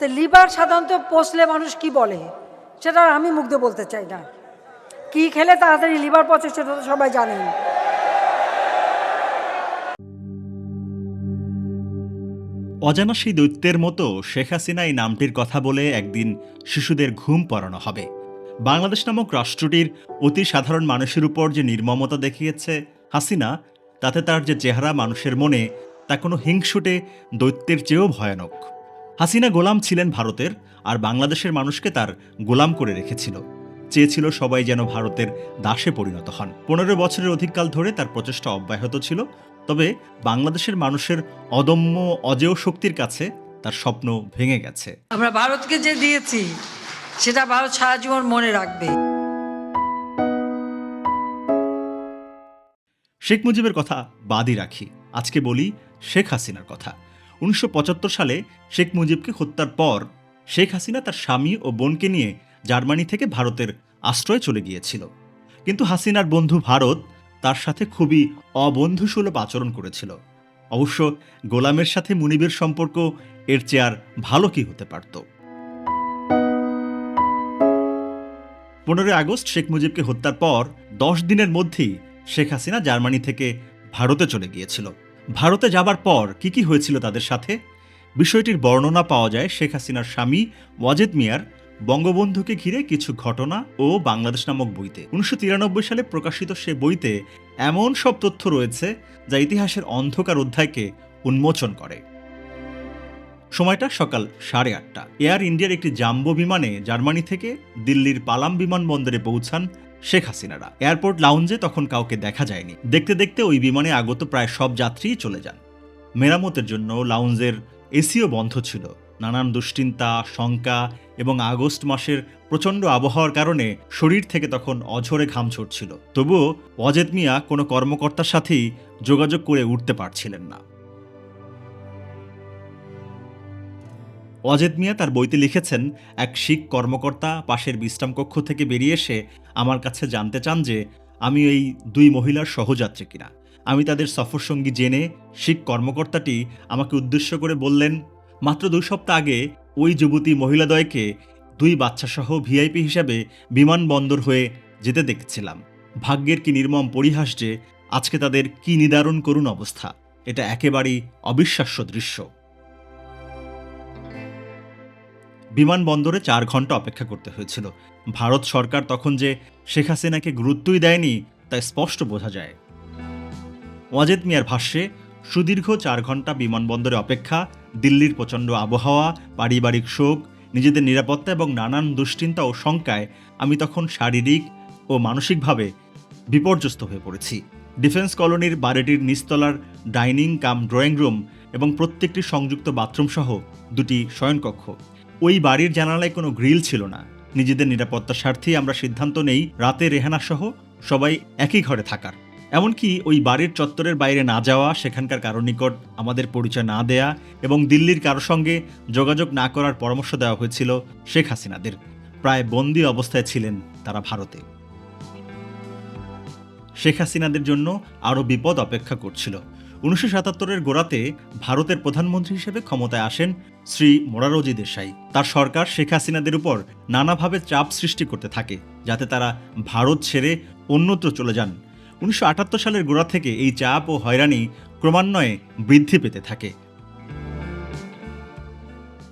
তো লিভার সাধারণত পচলে মানুষ কি বলে? সেটা আমি মুগ্ধ বলতে চাই না। কি খেলে তাড়াতাড়ি লিভার পচে সেটা তো সবাই জানেন। অজানা সেই দৈত্যের মতো শেখ হাসিনা এই নামটির কথা বলে একদিন শিশুদের ঘুম পড়ানো হবে। বাংলাদেশ নামক রাষ্ট্রটির অতি সাধারণ মানুষের উপর যে নির্মমতা দেখিয়েছে হাসিনা, তাতে তার যে চেহারা মানুষের মনে, তা কোনো হিংসুটে দৈত্যের চেয়েও ভয়ানক। হাসিনা গোলাম ছিলেন ভারতের আর বাংলাদেশের মানুষকে তার গোলাম করে রেখেছিল। চেয়েছিল সবাই যেন ভারতের দাসে পরিণত হন। পনেরো বছরের অধিককাল ধরে তার প্রচেষ্টা অব্যাহত ছিল তবে বাংলাদেশের মানুষের অদম্য অজেয় শক্তির কাছে তার স্বপ্ন ভেঙে গেছে। আমরা ভারতকে যে দিয়েছি সেটা ভারত সারা জীবন মনে রাখবে। শেখ মুজিবের কথা বাদই রাখি। আজকে বলি শেখ হাসিনার কথা। উনিশশো পঁচাত্তর সালে শেখ মুজিবকে হত্যার পর শেখ হাসিনা তার স্বামী ও বোনকে নিয়ে জার্মানি থেকে ভারতের আশ্রয় চলে গিয়েছিল। কিন্তু হাসিনার বন্ধু ভারত তার সাথে খুবই অবন্ধুসুলভ আচরণ করেছিল। অবশ্য গোলামের সাথে মুনিবের সম্পর্ক এর চেয়ে আর ভালো কি হতে পারত। পনেরোই আগস্ট শেখ মুজিবকে হত্যার পর দশ দিনের মধ্যেই শেখ হাসিনা জার্মানি থেকে ভারতে চলে গিয়েছিল। ভারতে যাবার পর কি কি হয়েছিল তাদের সাথে? বিষয়টির বর্ণনা পাওয়া যায় শেখ হাসিনার স্বামী ওয়াজেদ মিয়ার বঙ্গবন্ধুকে ঘিরে কিছু ঘটনা ও বাংলাদেশ নামক বইতে। উনিশশো তিরানব্বই সালে প্রকাশিত সে বইতে এমন সব তথ্য রয়েছে যা ইতিহাসের অন্ধকার অধ্যায়কে উন্মোচন করে। সময়টা সকাল সাড়ে আটটা। এয়ার ইন্ডিয়ার একটি জাম্বো বিমানে জার্মানি থেকে দিল্লির পালাম বিমানবন্দরে পৌঁছান শেখ হাসিনারা। এয়ারপোর্ট লাউঞ্জে তখন কাউকে দেখা যায়নি। দেখতে দেখতে ওই বিমানে আগত প্রায় সব যাত্রী চলে যান। মেরামতের জন্য লাউঞ্জের এসিও বন্ধ ছিল। নানান দুশ্চিন্তা, শঙ্কা এবং আগস্ট মাসের প্রচণ্ড আবহাওয়ার কারণে শরীর থেকে তখন অঝরে ঘাম ছড়ছিল তবুও অজেদ মিয়া কোনো কর্মকর্তার সাথেই যোগাযোগ করে উঠতে পারছিলেন না। অজেদ মিয়া তার বইতে লিখেছেন, এক শিখ কর্মকর্তা পাশের বিশ্রাম কক্ষ থেকে বেরিয়ে এসে আমার কাছে জানতে চান যে আমি এই দুই মহিলার সহযাত্রী কিনা। আমি তাদের সফরসঙ্গী জেনে শিখ কর্মকর্তাটি আমাকে উদ্দেশ্য করে বললেন, মাত্র দুই সপ্তাহ আগে ওই যুবতী মহিলাদ্বয়কে দুই বাচ্চাসহ ভিআইপি হিসাবে বিমানবন্দর হয়ে যেতে দেখছিলাম। ভাগ্যের কি নির্মম পরিহাস যে আজকে তাদের কি নিদারুণ করুণ অবস্থা। এটা একেবারেই অবিশ্বাস্য দৃশ্য। বিমানবন্দরে চার ঘণ্টা অপেক্ষা করতে হয়েছিল। ভারত সরকার তখন যে শেখ হাসিনাকে গুরুত্বই দেয়নি, তা স্পষ্ট বোঝা যায়। ওয়াজেদ মিয়ার ভাষ্যে, সুদীর্ঘ চার ঘণ্টা বিমানবন্দরে অপেক্ষা, দিল্লির প্রচণ্ড আবহাওয়া, পারিবারিক শোক, নিজেদের নিরাপত্তা এবং নানান দুশ্চিন্তা ও শঙ্কায় আমি তখন শারীরিক ও মানসিকভাবে বিপর্যস্ত হয়ে পড়েছি। ডিফেন্স কলোনির বাড়িটির নিচতলার ডাইনিং কাম ড্রয়িং রুম এবং প্রত্যেকটি সংযুক্ত বাথরুম সহ দুটি শয়নকক্ষ। ওই বাড়ির জানালায় কোনো গ্রিল ছিল না। নিজেদের নিরাপত্তার স্বার্থেই আমরা সিদ্ধান্ত নেই রাতে রেহানা সহ সবাই একই ঘরে থাকার। এমনকি ওই বাড়ির চত্বরের বাইরে না যাওয়া, সেখানকার কারও নিকট আমাদের পরিচয় না দেয়া এবং দিল্লির কারও সঙ্গে যোগাযোগ না করার পরামর্শ দেওয়া হয়েছিল শেখ হাসিনাদের। প্রায় বন্দি অবস্থায় ছিলেন তারা ভারতে। শেখ হাসিনাদের জন্য আরও বিপদ অপেক্ষা করছিল। উনিশশো সাতাত্তরের গোড়াতে ভারতের প্রধানমন্ত্রী হিসেবে ক্ষমতায় আসেন শ্রী মোরারজি দেশাই। তার সরকার শেখ হাসিনাদের উপর নানাভাবে চাপ সৃষ্টি করতে থাকে, যাতে তারা ভারত ছেড়ে অন্যত্র চলে যান। উনিশশো আটাত্তর সালের গোড়া থেকে এই চাপ ও হয়রানি ক্রমান্বয়ে বৃদ্ধি পেতে থাকে।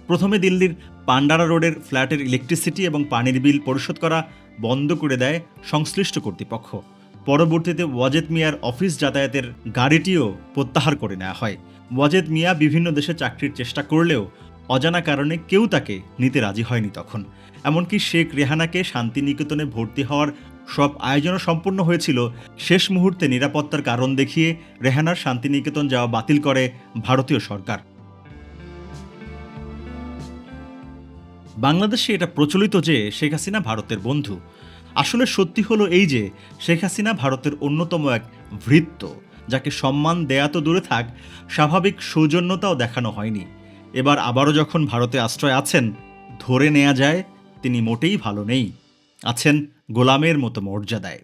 প্রথমে দিল্লির পান্ডারা রোডের ফ্ল্যাটের ইলেকট্রিসিটি এবং পানির বিল পরিশোধ করা বন্ধ করে দেয় সংশ্লিষ্ট কর্তৃপক্ষ। পরবর্তীতে ওয়াজেদ মিয়ার অফিস যাতায়াতের গাড়িটিও প্রত্যাহার করে নেওয়া হয়। ওয়াজেদ মিয়া বিভিন্ন দেশে চাকরির চেষ্টা করলেও অজানা কারণে কেউ তাকে নিতে রাজি হয়নি তখন। এমনকি শেখ রেহানাকে শান্তিনিকেতনে ভর্তি হওয়ার সব আয়োজনও সম্পূর্ণ হয়েছিল শেষ মুহূর্তে নিরাপত্তার কারণ দেখিয়ে রেহানার শান্তিনিকেতন যাওয়া বাতিল করে ভারতীয় সরকার। বাংলাদেশে এটা প্রচলিত যে শেখ হাসিনা ভারতের বন্ধু। আসলে সত্যি হলো এই যে শেখ হাসিনা ভারতের অন্যতম এক ভৃত্য, যাকে সম্মান দেয়া তো দূরে থাক, স্বাভাবিক সৌজন্যতাও দেখানো হয়নি। এবার আবারও যখন ভারতে আশ্রয় আছেন, ধরে নেওয়া যায় তিনি মোটেই ভালো নেই। আছেন গোলামের মতো মর্যাদায়।